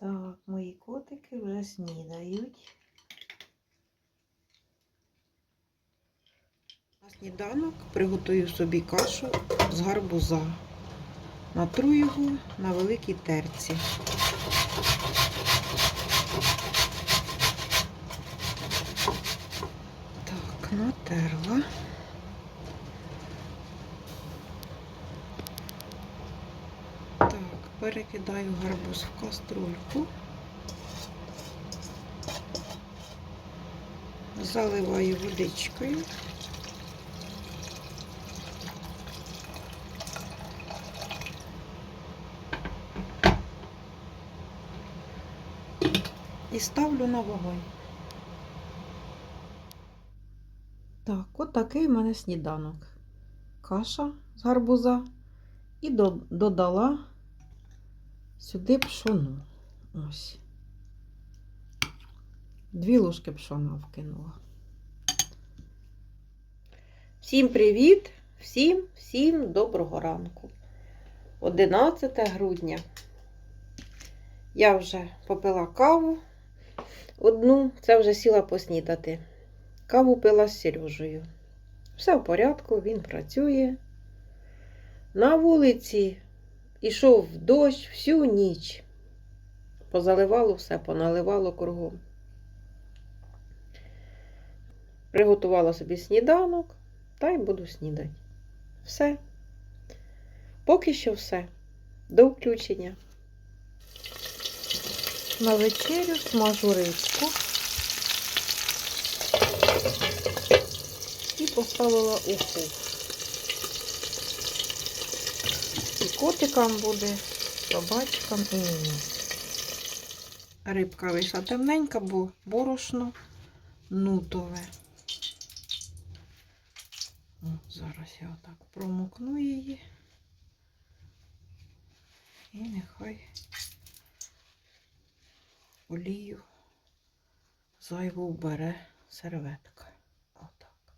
Так, мої котики вже снідають. На сніданок приготую собі кашу з гарбуза. Натру його на великій терці. Так, натерла. Так, перекидаю гарбуз в каструльку. Заливаю водичкою. І ставлю на вогонь. Так, от такий в мене сніданок. Каша з гарбуза і додала сюди пшону. Ось. Дві ложки пшона вкинула. Всім привіт! Всім, всім доброго ранку. 11 грудня. Я вже попила каву одну, це вже сіла поснідати. Каву пила з Сережею. Все в порядку, він працює. На вулиці ішов дощ всю ніч. Позаливало все, поналивало кругом. Приготувала собі сніданок та й буду снідати. Все. Поки що все. До включення. На вечерю смажу рибку. І поставила уху. І котикам буде, собачкам і мені. Рибка вийшла темненька, бо борошно нутове. О, зараз я отак промокну її. І нехай олію зайву вбере серветка. Отак.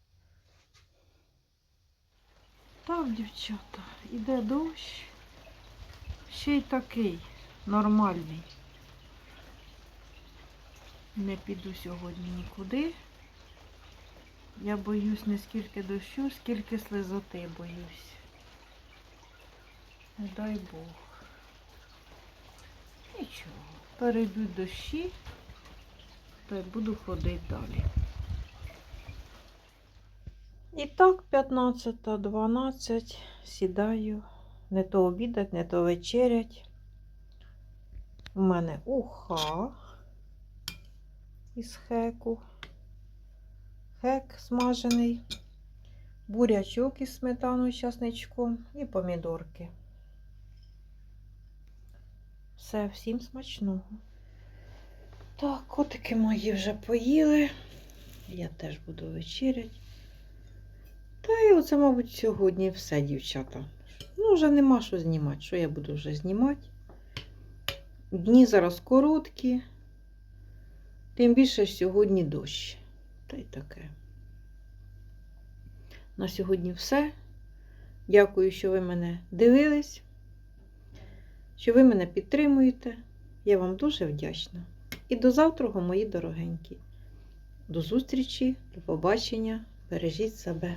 Так, дівчата, іде дощ. Ще й такий нормальний. Не піду сьогодні нікуди. Я боюсь не скільки дощу, скільки слизоти боюсь. Не дай Бог. Нічого. Перейдуть дощі, та й буду ходити далі. І так, 15-12 сідаю. Не то обідать, не то вечерять. У мене уха із хеку. Хек смажений, бурячок із сметаною, часничком і помідорки. Все, всім смачного. Так, котики мої вже поїли. Я теж буду вечеряти. Та й оце, мабуть, сьогодні все, дівчата. Ну, вже нема що знімати. Що я буду вже знімати? Дні зараз короткі, тим більше сьогодні дощ. Та й таке. На сьогодні все. Дякую, що ви мене дивились, що ви мене підтримуєте. Я вам дуже вдячна. І до завтра, мої дорогенькі. До зустрічі, до побачення. Бережіть себе.